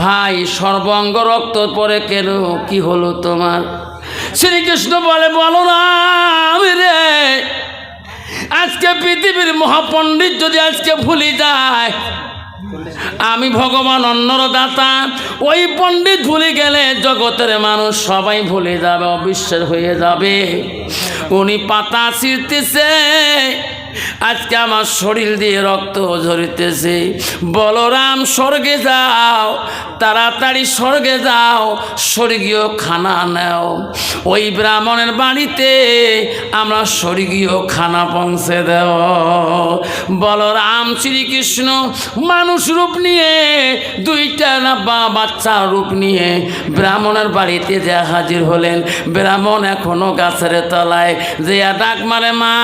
ভাই, সর্বাঙ্গ রক্ত পরে কেন? কি হলো তোমার? শ্রীকৃষ্ণ বলে, বলো না রে। আজকে পৃথিবীর মহাপণ্ডিত যদি আজকে ভুলে যায়, আমি ভগবান অন্যর দাতা ওই পণ্ডিত ভুলে গেলে জগতের মানুষ সবাই ভুলে যাবে অবিশ্বাস হয়ে যাবে। উনি পাতা ছিঁড়তেছে। আজকে আমার শরীর দিয়ে রক্ত ঝরিতেছে। বলরাম, স্বর্গে যাও, তাড়াতাড়ি স্বর্গে যাও, স্বর্গীয় খানা নেও। ওই ব্রাহ্মণের বাড়িতে আমরা স্বর্গীয় খানা পৌঁছে দেও বলরাম শ্রীকৃষ্ণ, মানুষ রূপ নিয়ে, দুইটা না বা বাচ্চার রূপ নিয়ে ব্রাহ্মণের বাড়িতে যে হাজির হলেন, ব্রাহ্মণ এখনও গাছের তলায়, যে ডাক মারে মা।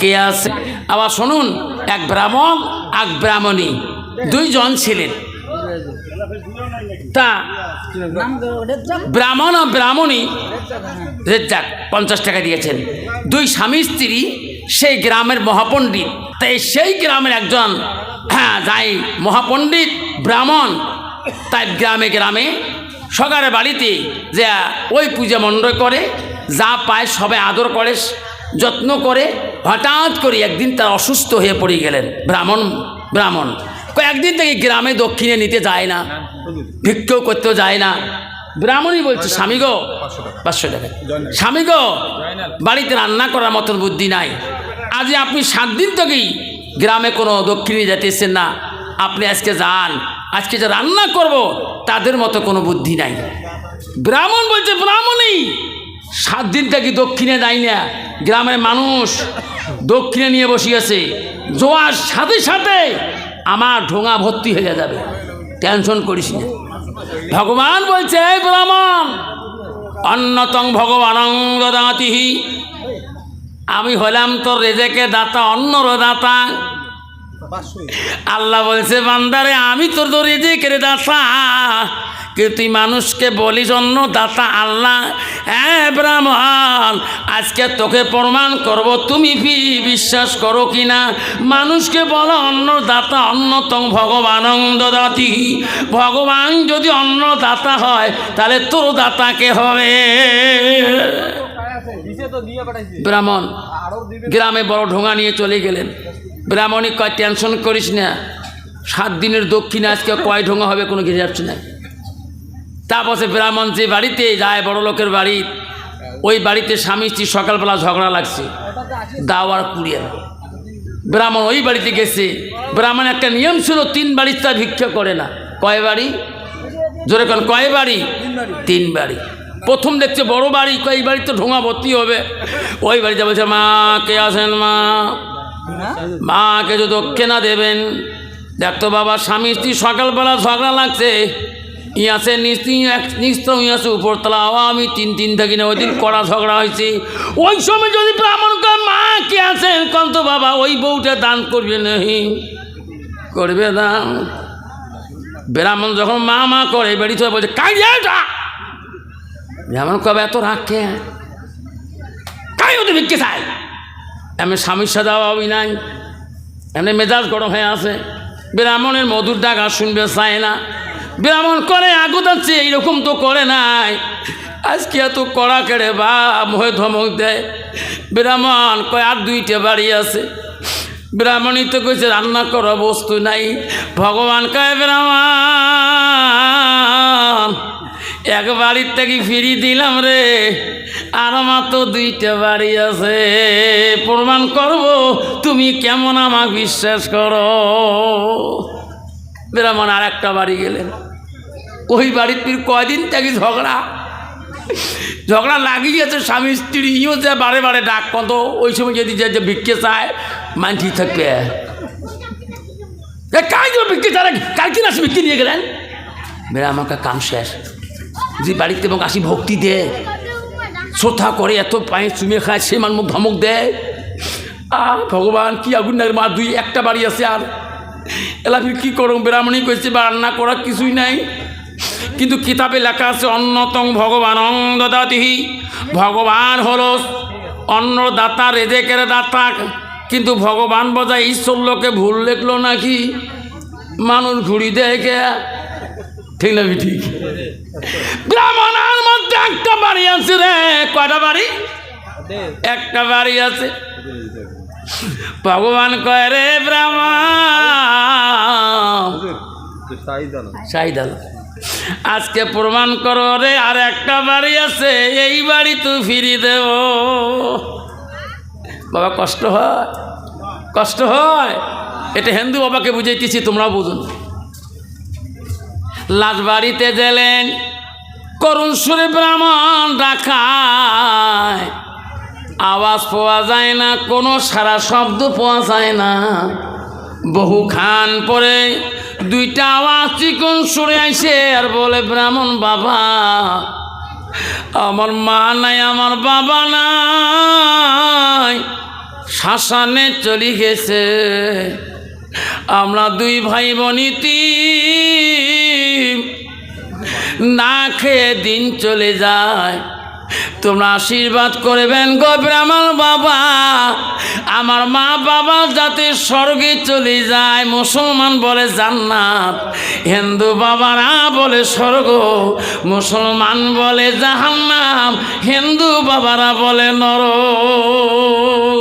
কে আছে? আবার শুনুন, এক ব্রাহ্মণ, এক ব্রাহ্মণী। দুইজন ছিলেন। তা ব্রাহ্মণ ও ব্রাহ্মণী রেজ্জাক পঞ্চাশ টাকা দিয়েছেন। দুই স্বামী স্ত্রী সেই গ্রামের মহাপণ্ডিত। তাই সেই গ্রামের একজন হ্যাঁ যাই মহাপণ্ডিত, ব্রাহ্মণ, তাই গ্রামে গ্রামে সকালে বাড়িতে যে ওই পূজা মণ্ডল করে, যা পায় সবাই আদর করে যত্ন করে হঠাৎ করে একদিন তার অসুস্থ হয়ে পড়ে গেলেন। ব্রাহ্মণ ব্রাহ্মণ। কয়েকদিন থেকে গ্রামে দক্ষিণে নিতে যায় না, ভিক্ষেও করতেও যায় না। ব্রাহ্মণই বলছে, স্বামী গো, পাঁচশো টাকা। স্বামী গো, বাড়িতে রান্না করার মতন বুদ্ধি নাই। আজ আপনি সাত দিন থেকেই গ্রামে কোনো দক্ষিণে যেতেছেন না। আপনি আজকে যান, আজকে যে রান্না করব, তাদের মতো কোনো বুদ্ধি নাই। ব্রাহ্মণ বলছে ব্রাহ্মণই সাত দিন থেকে দক্ষিণে যাই না? গ্রামের মানুষ দক্ষিণে নিয়ে বসিয়েছে। জোয়ার সাথে সাথে আমার ঢোঙা ভর্তি হয়ে যাবে। টেনশন করিস না। ভগবান বলছে, এই ব্রাহ্মণ, অন্যতম দাতিহি আমি হলাম তোর রেজেকে দাতা অন্যর দাতা আল্লাহ বলছে বান্দারে আমি তোর তো রেজেকের দাতা। কিন্তু তুই মানুষকে বলিস অন্য দাতা আল্লাহ। হ্যাঁ ব্রাহ্মণ আজকে তোকে প্রমাণ করব তুমি বিশ্বাস করো কি না? মানুষকে বলো অন্য দাতা অন্যতম ভগবানন্দ দাতি। ভগবান যদি অন্য দাতা হয় তাহলে তোর দাতাকে হবে? ব্রাহ্মণ গ্রামে বড় ঢোঙা নিয়ে চলে গেলেন। ব্রাহ্মণই কয়, টেনশন করিস না। সাত দিনের দক্ষিণে আজকে কয় ঢোঙা হবে কোনো কিছু যাচ্ছে না। তারপর ব্রাহ্মণ যে বাড়িতে যায়, বড় লোকের বাড়ি, ওই বাড়িতে স্বামী স্ত্রী সকালবেলা ঝগড়া লাগছে। দাওয়ার কুড়িয়ে ব্রাহ্মণ ওই বাড়িতে গেছে। ব্রাহ্মণ একটা নিয়ম ছিল, তিন বাড়ির তা ভিক্ষা করে না। কয় বাড়ি? জোরে কোন, কয় বাড়ি? তিন বাড়ি। প্রথম দেখছে বড় বাড়ি, কয় বাড়ি তো ঢোঙা ভর্তি হবে। ওই বাড়িতে বলছে, মা, কে আসেন মা? মাকে যদি দক্ষিণা দেবেন দেখতো বাবা, স্বামী স্ত্রী সকালবেলা ঝগড়া লাগছে। ইয়াছে নিস্তি নিস্ত ইয়াছে উপরতলা আমি তিন তিন থাকি না, ওই দিন কড়া ঝগড়া হয়েছে। ওই সময় যদি ব্রাহ্মণ মা, কে আছেন কন্ত বাবা, ওই বউটা দান করবে নাহি। করবে দান ব্রাহ্মণ যখন মা মা করে বেড়ি তো বলছে কাই এটা ব্রাহ্মণ কবে এত রাগ কে? কাই ওদের ভিক্ষে চাই? এমনি স্বামীর সাথে অভাবই নাই। এমনি মেজাজ গরম হয়ে আছে। ব্রাহ্মণের মধুর ডাক আর শুনবে, চায় না। ব্রাহ্মণ করে আগুদাচ্ছে এইরকম তো করে নাই। আজকে এত কড়া কেড়ে বা মোহে ধমক দেয়। ব্রাহ্মণ কয়, আর দুইটা বাড়ি আছে। ব্রাহ্মণই তো কইছে, রান্না করা বস্তু নাই। ভগবান কয়, ব্রাহ্মণ এক বাড়ির থেকে ফিরিয়ে দিলাম রে, আর মাত্র দুইটা বাড়ি আছে। প্রমাণ করব, তুমি কেমন আমাকে বিশ্বাস করো? ব্রাহ্মণ, আর একটা বাড়ি গেলেন। ওই বাড়ির ফির কয়দিন থেকে ঝগড়া? ঝগড়া লাগিয়েছে স্বামী স্ত্রী যে বারে বারে ডাক কত, ওই সময় যদি যে ভিক্ষে চায় মান ঠিক থাকবে। কাজ ভিক্ষে চায় নাকি কাল কিনা আসে ভিক্ষে নিয়ে গেলেন? বেড়া আমাকে কাম শেষ? যে বাড়িতে এবং আসি ভক্তি দে। শ্রদ্ধা করে এত পায়ে চুমে খায়, সে মান মুখ ধমক দেয় আর ভগবান, কি আগুন না মা, দুই একটা বাড়ি আছে আর। এলা ফির কী করো ব্রাহ্মণী কইছে, বা রান্না করার কিছুই নাই। কিন্তু কিতাবে লেখা আছে অন্যতম ভগবান অঙ্গদাতিহি ভগবান হলো অন্নদাতা, রেজেকের দাতা। কিন্তু ভগবান বোঝায় ঈশ্বর লোকে ভুল লেখলো নাকি? মানুষ ঘুড়ি দেখে ঠিক না, ঠিক। ব্রাহ্মণের মধ্যে একটা বাড়ি আছে রে। কয়টা বাড়ি? একটা বাড়ি আছে। ভগবান কয় রে ব্রাহ্মণ। আজকে প্রমাণ করো রে, আর একটা বাড়ি আছে, এই বাড়ি তুই ফিরি দেব। বাবা, কষ্ট হয়। কষ্ট হয়। এটা হিন্দু বাবাকে বুঝাইতেছি তোমরা বুঝুন লাজ বাড়িতে গেলেন, করুণ সুরে ব্রাহ্মণ ডাকায় আওয়াজ পাওয়া যায় না, কোনো সারা শব্দ পাওয়া যায় না। বহু খান পরে দুইটা আওয়াজ চিকন সরে আসে আর বলে, ব্রাহ্মণ বাবা, আমার মা নাই, আমার বাবা নাই। শ্মশানে চলে গেছে। আমরা দুই ভাই বোনিতি না খেয়ে দিন চলে যায়। তোমরা আশীর্বাদ করবেন গো ব্রাহ্মণ বাবা। আমার মা বাবা যাতে স্বর্গে চলে যায়, মুসলমান বলে জান্নাত। হিন্দু বাবারা বলে স্বর্গ, মুসলমান বলে জাহান্নাম। হিন্দু বাবারা বলে নর।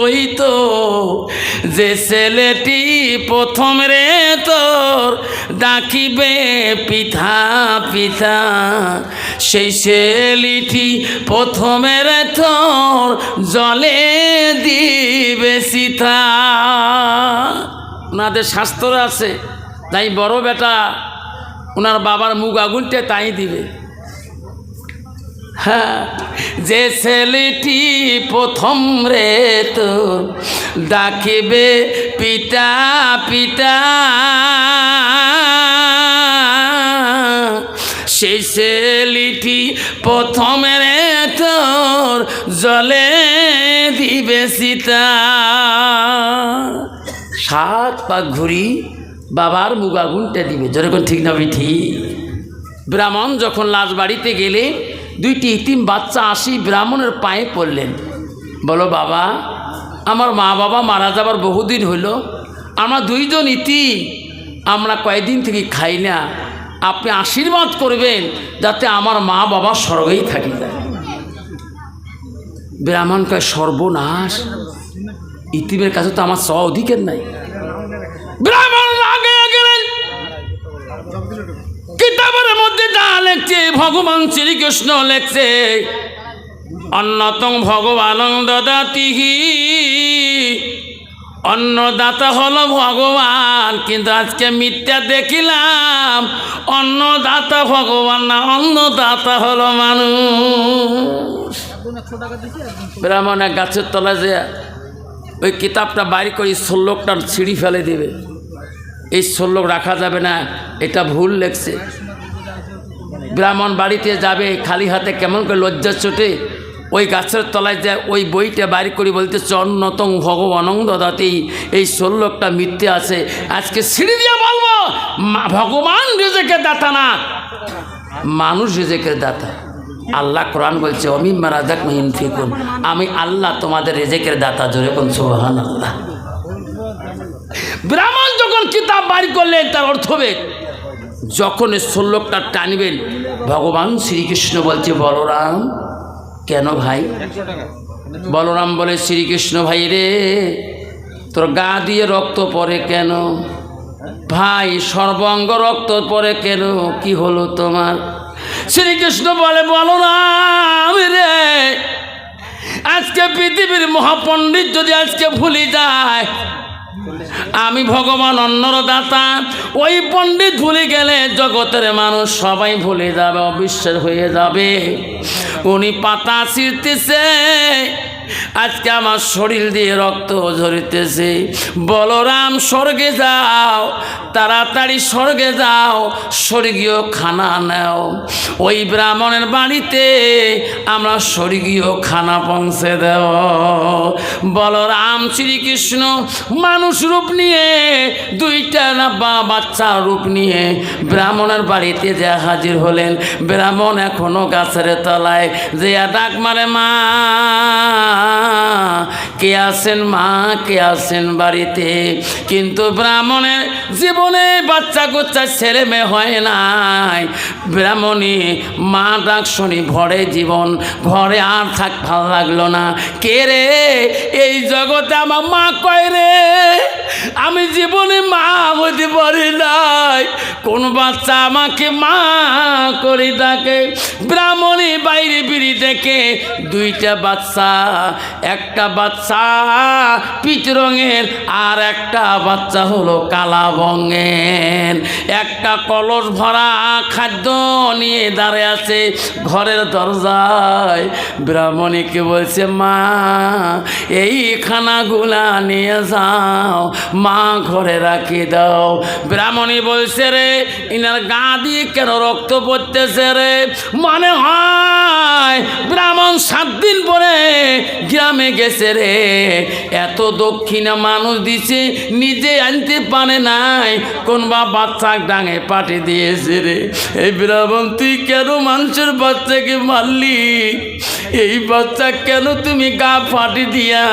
ওই তো, যে ছেলেটি প্রথম রে তোর ডাকিবে পিঠা পিঠা সেই ছেলেটি প্রথমে রে তোর জলে দিবে সীতা। ওনাদের শাস্ত্র আছে তাই বড় বেটা, ওনার বাবার মুখ আগুনটা তাই দিবে। হ্যাঁ যে ছেলেটি প্রথম রে তো ডাকিবে, পিতা পিতা। সেই ছেলেটি প্রথম রে তোর জলে দিবে সীতা। সাত পাক ঘুরি বাবার মুখ আগুনটা দিবে যেরকম ঠিক না ঠিক ব্রাহ্মণ যখন লাশ বাড়িতে গেলে দুইটি ইতিম বাচ্চা আসি ব্রাহ্মণের পায়ে পড়লেন। বলো, বাবা, আমার মা বাবা মারা যাবার বহুদিন হইল। আমরা দুইজন ইতি, আমরা কয়েকদিন থেকে খাই না। আপনি আশীর্বাদ করবেন যাতে আমার মা বাবা স্বর্গেই থাকি যায়। ব্রাহ্মণ কয়, সর্বনাশ, ইতিমের কাছে তো আমার স অধিকার নাই। ব্রাহ্মণ আগে গেলেন কিতাবের মধ্যে যা লেখছে ভগবান শ্রীকৃষ্ণ লেখছে অন্যতম ভগবান দদাতিহি। অন্নদাতা হলো ভগবান, কিন্তু আজকে মিথ্যা দেখিলাম, অন্নদাতা ভগবান না, অন্নদাতা হলো মানুষ। ব্রাহ্মণ এক গাছের তলায় যে ওই কিতাবটা বাইর করে ষোলোকটার ছিঁড়ি ফেলে দিবে। এই ষোলোক রাখা যাবে না, এটা ভুল লেখছে। ব্রাহ্মণ বাড়িতে যাবে, খালি হাতে কেমন করে লজ্জা চোটে ওই গাছের তলায় যায়, ওই বইটা বাইর করে বলতে অন্যতম ভগবানং দদাতেই এই ষোলোকটা মিথ্যে আছে। আজকে সিঁড়ি দিয়ে বলব ভগবান রেজেকের দাতা না। মানুষ রেজেকের দাতা। আল্লাহ কোরআন বলছে, অমিম রাজাক মহিন ফিকুন। আমি আল্লাহ তোমাদের রেজেকের দাতা, জোরে কোন সুবহান আল্লাহ ব্রাহ্মণ যখন কিতাব বাড়ি করলেন, তার অর্থবেদ যখন এই শ্লোকটা টানবেন, ভগবান শ্রীকৃষ্ণ বলছে, বলরাম, কেন ভাই? বলরাম বলে, শ্রীকৃষ্ণ ভাই রে, তোর গা দিয়ে রক্ত পড়ে কেন? ভাই, সর্বাঙ্গ রক্ত পড়ে কেন? কি হলো তোমার? শ্রীকৃষ্ণ বলে, বলরাম রে, আজকে পৃথিবীর মহাপণ্ডিত যদি আজকে ভুলে যায় আমি ভগবান অন্যর দাতা ওই পণ্ডিত ভুলে গেলে জগতের মানুষ সবাই ভুলে যাবে অবিশ্বাস হয়ে যাবে। উনি পাতা ছিঁড়তেছে। আজকে আমার শরীর দিয়ে রক্ত ঝরিতেছে। বলরাম, স্বর্গে যাও, তাড়াতাড়ি স্বর্গে যাও, স্বর্গীয় খানা নাও। ওই ব্রাহ্মণের বাড়িতে আমরা স্বর্গীয় খানা পৌঁছে দেও বলরাম, শ্রীকৃষ্ণ, মানুষ রূপ নিয়ে, দুইটা না বা বাচ্চা রূপ নিয়ে ব্রাহ্মণের বাড়িতে যে হাজির হলেন। ব্রাহ্মণ এখনও গাছের তলায় যে ডাক মারে মা। কে আসেন মা, কে আসেন বাড়িতে? কিন্তু ব্রাহ্মণের জীবনে বাচ্চা কোচ্চা ছেলে মেয়ে হয় নাই। ব্রাহ্মণী মা ডাক শুনি, ভরে জীবন ঘরে আর থাক, ভালো লাগল না। কে রে? এই জগতে আমার মা কয় রে? আমি জীবনে মা হতে পারি নাই। কোন বাচ্চা আমাকে মা করে ডাকে। ব্রাহ্মণী বাইরে বিড়ি দেখে দুইটা বাচ্চা, একটা বাচ্চা পিচ রঙের আর একটা বাচ্চা হলো কালা বঙ্গের একটা কলস ভরা খাদ্য নিয়ে দাঁড়িয়ে আছে ঘরের দরজায়। ব্রাহ্মণীকে বলছে, মা এই খানাগুলা নিয়ে যাও। মা ঘরে রাখি দাও। ব্রাহ্মণী বলছে রে, ইনার গা দিয়ে কেন রক্ত পড়তেছে রে? মনে হয় ব্রাহ্মণ সাত দিন পরে গ্রামে গেছে রে। এত দক্ষিণা মানুষ দিছে, নিজে আনতে পারে নাই কোন বাচ্চা ডাঙে পাঠে দিয়েছে রে। এই ব্রাহ্মণ, তুই কেন মানুষের বাচ্চাকে মারলি? এই বাচ্চা কেন তুমি গা ফাটে দিয়া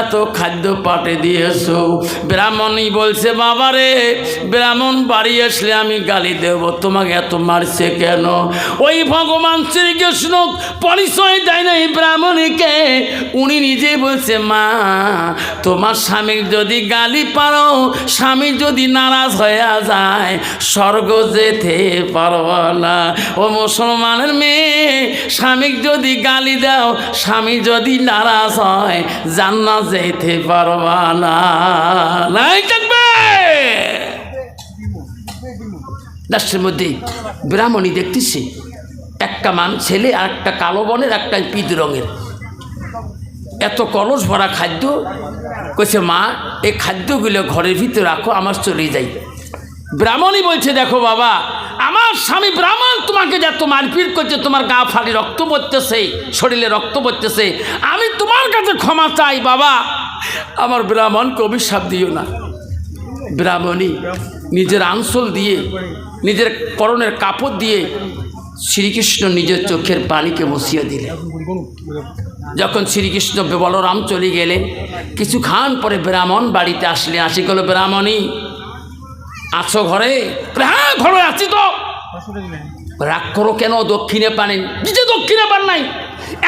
এত খাদ্য পাটে দিয়েছ? ব্রাহ্মণই বলছে বাবা রে ব্রাহ্মণ বাড়ি আসলে আমি গালি দেব, তোমাকে এত মারছে কেন? ওই ভগবান শ্রীকৃষ্ণ পরিচয় দেয় না এই ব্রাহ্মণীকে। উনি নিজে বলছে, মা, তোমার স্বামীর যদি গালি পারো, স্বামী যদি নারাজ হয়ে যায়, স্বর্গ যেতে পারবা না। ও মুসলমানের মেয়ে স্বামীর যদি গালি দাও, স্বামী যদি নারাজ হয়, জান্নাত যেতে পারবা না। রাষ্ট্রের মধ্যে ব্রাহ্মণী দেখতেছি, একটা মান ছেলে আর একটা কালো বনের, একটা পিদ রঙের। এত কলস ভরা খাদ্য, কইছে, মা, এই খাদ্যগুলো ঘরের ভিতরে রাখো, আমার চলে যাই। ব্রাহ্মণই বলছে, দেখো বাবা, আমার স্বামী ব্রাহ্মণ তোমাকে যত মারপিট করছে, তোমার গা ফালি রক্ত পড়তেছে, শরীরে রক্ত পড়তেছে, আমি তোমার কাছে ক্ষমা চাই বাবা। আমার ব্রাহ্মণকে অভিশাপ দিও না। ব্রাহ্মণী নিজের আঁচল দিয়ে, নিজের পরনের কাপড় দিয়ে শ্রীকৃষ্ণ নিজের চোখের পানিকে বসিয়ে দিলেন যখন শ্রীকৃষ্ণ বলরাম চলে গেলেন, কিছুক্ষণ পরে ব্রাহ্মণ বাড়িতে আসলে, আসি গেল, ব্রাহ্মণী, আছো ঘরে? হ্যাঁ ঘরে আছি তো। রাগ করো কেন? দক্ষিণে পানেন নিজে দক্ষিণে পান নাই।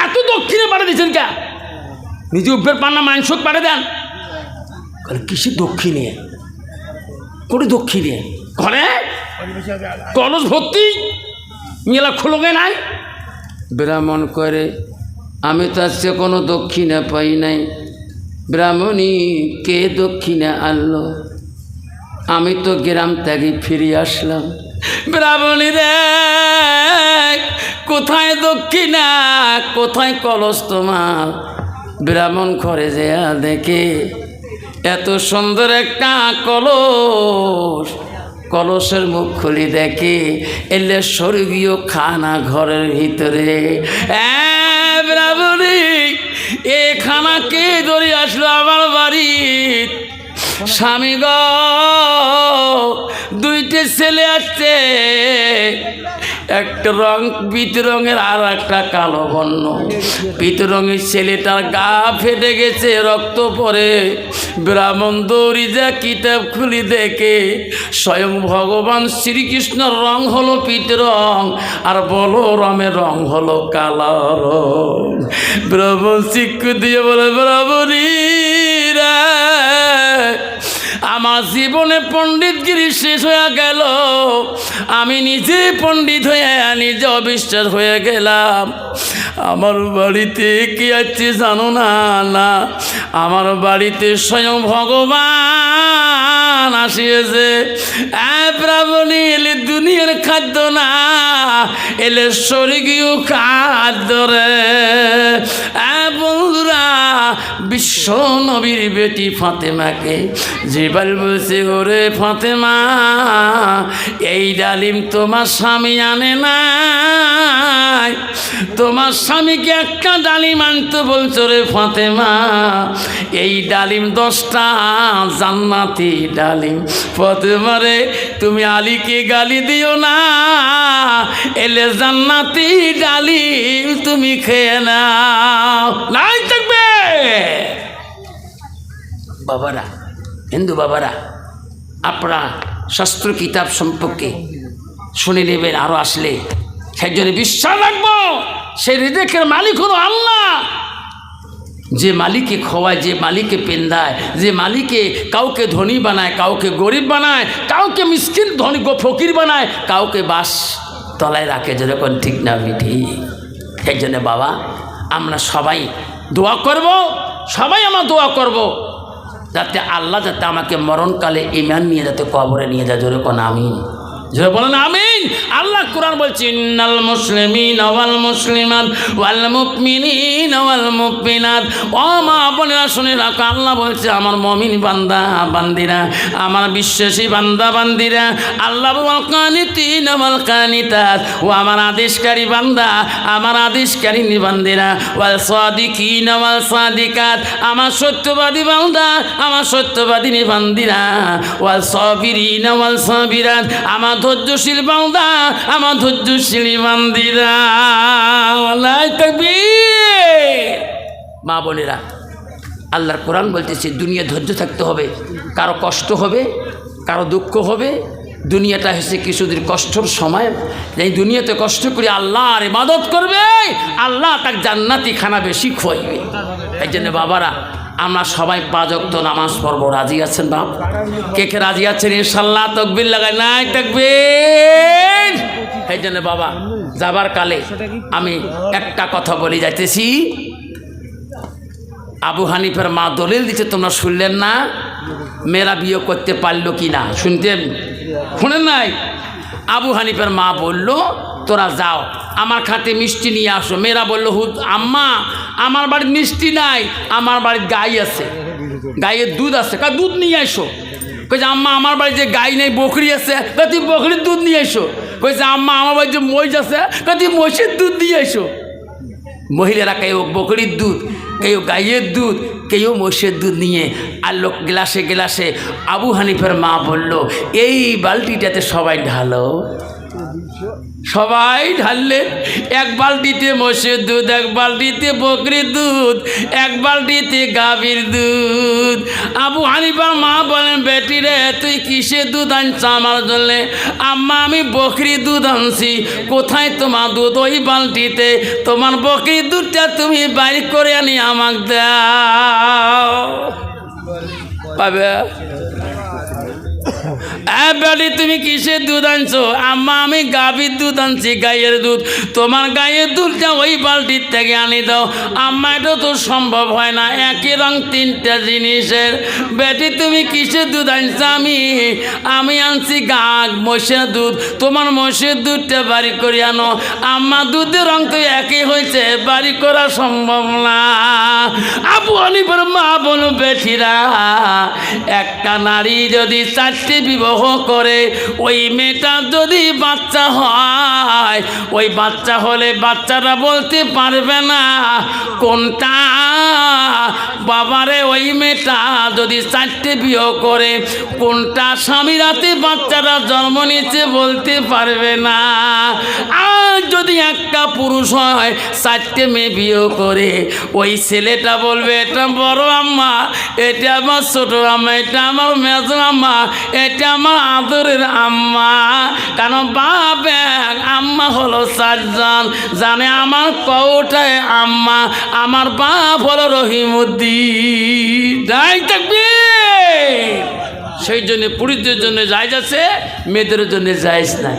এত দক্ষিণে পাড়ে দিয়েছেন কে? নিজে উভের পান না মাংস পাড়ে দেন। কিসে দক্ষিণে করে দক্ষিণে ঘরে? কলস ভর্তি? মেলা খুলগে নাই? ব্রাহ্মণ করে আমি তো সে কোনো দক্ষিণা পাই নাই। ব্রাহ্মণী কে দক্ষিণা আনলো? আমি তো গ্রাম ত্যাগে ফিরে আসলাম। ব্রাহ্মণী রে কোথায় দক্ষিণা? কোথায় কলস তোমার? ব্রাহ্মণ ঘরে যেয়া দেখে, এত সুন্দর একটা কলস, কলসের মুখ খুলি দেখে, এলে স্বর্গীয় খানা ঘরের ভিতরে। এ খানা কে ধরে আসলো আমার বাড়ি স্বামী গ, দুইটে ছেলে আসছে। একটা রং পিত রঙের আর একটা কালো বর্ণ। পিত রঙের ছেলেটার গা ফেটে গেছে, রক্ত পরে ব্রাহ্মণ দৌড়ি যা কিতাব খুলি দেখে। স্বয়ং ভগবান শ্রীকৃষ্ণর রং হলো পিত রং, আর বলরামের রং হলো কালো রং। ব্রাহ্মণ শিক্ষু দিয়ে বলে ব্রাহ্মণী আমার জীবনে পণ্ডিতগিরি শেষ হয়ে গেল। আমি নিজে পণ্ডিত হয়ে নিজে অবিশ্বাস হয়ে গেলাম। আমার বাড়িতে কি আছে জানো না না আমার বাড়িতে স্বয়ং ভগবান আসিয়েছে। ব্রাহ্মণী এলে দুনিয়ার খাদ্য না, এলে স্বর্গীয় খাদ্য রে। বন্ধুরা, বিশ্ব নবীর বেটি ফাতেমাকে জিবাল বলছে, ওরে ফাতেমা, এই ডালিম তোমার স্বামী আনে নাই। তোমার স্বামীকে একটা ডালিম আনতে বলছো রে ফাতেমা, এই ডালিম দশটা জান্নাতি ডালিম। ফাতেমা রে, তুমি আলীকে গালি দিও না, এলে জান্নাতি ডালিম তুমি খেয়ে নাও। নাই থাকবে। বাবারা, হিন্দু বাবারা, আপনারা শাস্ত্র কিতাব সম্পর্কে শুনে নেবেন আরও আসলে। সেই জন্য বিশ্বাস রাখব। সেই রিজেকের মালিক হলো আল্লাহ। যে মালিকে খোয়ায়, যে মালিকে পেন্দায় যে মালিকে কাউকে ধনী বানায়, কাউকে গরিব বানায়, কাউকে মিসকিন, ধনী ফকির বানায়, কাউকে বাস তলায় রাখে যেরকম ঠিক না বিধি সেই জন্য বাবা, আমরা সবাই দোয়া করব, সবাই আমার দোয়া করব, যাতে আল্লাহ যাতে আমাকে মরণকালে ইমান নিয়ে, যাতে কবরে নিয়ে যায় যেরকম আমিন জোরে বলেন, আমিন। আল্লাহ কোরআন বলছে, ইন্নাল মুসলিমিন ওয়াল মুসলিমাত ওয়াল মুমিনিন ওয়াল মুমিনাত। ও মা বোনেরা, শুনে রাখো, আল্লাহ বলছে, আমার মমিন বান্দা, বান্দিরা, আমার বিশ্বাসী বান্দা, বান্দিরা, আল্লাহ ওয়াল কানিতিন ওয়াল কানিতাত। ও আমার আদেশকারী বান্দা, আমার আদেশকারী বান্দিরা, ওয়াল সাদিকিন ওয়াল সাদিকাত। আমার সত্যবাদী বান্দা, আমার সত্যবাদী বান্দিরা, ওয়াল সাবিরিন ওয়াল সাবিরাত। আমার ধৈর্যশীল বান্দা, আমার ধৈর্যশীল বান্দিরা। মা বোনেরা, আল্লাহর কোরআন বলতেছে, দুনিয়া ধৈর্য থাকতে হবে, কারও কষ্ট হবে, কারও দুঃখ হবে। দুনিয়াটা হচ্ছে কিছুদিন কষ্টর সময়। এই দুনিয়াতে কষ্ট করে আল্লাহর ইবাদত করবে, আল্লাহ তার জান্নাতি খানা বেশি খোয়াইবে। এই জন্য বাবারা আমরা সবাই পাঁচক্ত নামাজ পড়ব। রাজি আছেন বাপ? কে কে রাজি আছেন? ইনশাল্লাহ তকবির লাগাই। নাই তকবির। এই জন্য বাবা, যাবার কালে আমি একটা কথা বলি, যাইতেছি। আবু হানিফের মা দলিল দিচ্ছে তোমরা শুনলেন না? মেয়েরা বিয়ে করতে পারল কি না? শুনতেন? শুনেন নাই? আবু হানিফের মা বলল, তোরা যাও। আমার খাতে মিষ্টি নিয়ে আসো। মেয়েরা বলল হুদ আম্মা, আমার বাড়ির মিষ্টি নাই, আমার বাড়ির গাই আছে। গাইয়ের দুধ আছে। কা দুধ নিয়ে এসো কইছে আম্মা, আমার বাড়িতে যে গাই নেই, বকরি আছে কা তুই বকরির দুধ নিয়ে এসো কইছে আম্মা, আমার বাড়িতে যে মহিষ আছে কা তুই মহিষের দুধ নিয়ে এসো মহিলারা কেউ বকরির দুধ, কেউ গাইয়ের দুধ, কেউ মোষের দুধ নিয়ে আর লোক গ্লাসে গ্লাসে আবু হানিফের মা বলল, এই বালতিটাতে সবাই ঢালো। সবাই ঢাললেন এক বালতিতে মোষের দুধ এক বালতিতে বকরির দুধ এক বালতিতে গাভীর দুধ। আবু হানিফার মা বলেন বেটি রে তুই কিসের দুধ আনছ আমার জন্য? আম্মা আমি বকরির দুধ আনছি। কোথায় তোমার দুধ? ওই বালতিতে। তোমার বকরির দুধটা তুমি বাইর করে আনি আমাকে দাও। পাবে? বেটি তুমি কিসের দুধ আনছো? আম্মা, আমি গাভীর দুধ আনছি, গাইয়ের দুধ। তোমার গাইয়ের দুধটা ওই বালতির থেকে আনি দাও। আম্মা, এটা তো সম্ভব হয় না। একই রং তিনটা জিনিসের। বেটি, তুমি কিসের দুধ আনছো আমি? আমি আনছি গা মোষের দুধ। তোমার মোষের দুধটা বাড়ি করে আনো। আম্মা, দুধের রং তো একই হয়েছে। বাড়ি করা সম্ভব না। আবু অনিবার মা বলো বেঠিরা একটা নারী যদি চারটি বিবাহ করে, ওই মেয়েটা যদি বাচ্চা হয়, ওই বাচ্চা হলে বাচ্চারা বলতে পারবে না, কোনটা? বাবারে, ওই মেয়েটা যদি চারটে বিয়ে করে, কোনটা স্বামী রাতে বাচ্চারা জন্ম নিচ্ছে বলতে পারবে না? আর যদি একটা পুরুষ হয়, চারটে মেয়ে বিয়ে করে, ওই ছেলেটা বলবে, এটা বড় আম্মা, এটা আমার ছোট আম্মা, এটা আমার মেজ আম্মা এটা আমার আদরের আম্মা। কারণ এক, আম্মা হলো চারজন জানে আমার কৌটায় আম্মা, আমার বাপ হলো রহিমুদ্দিন। যাই থাকবে সেই জন্য পুরুষদের জন্য যাইজ আছে, মেয়েদের জন্য যাইস নাই।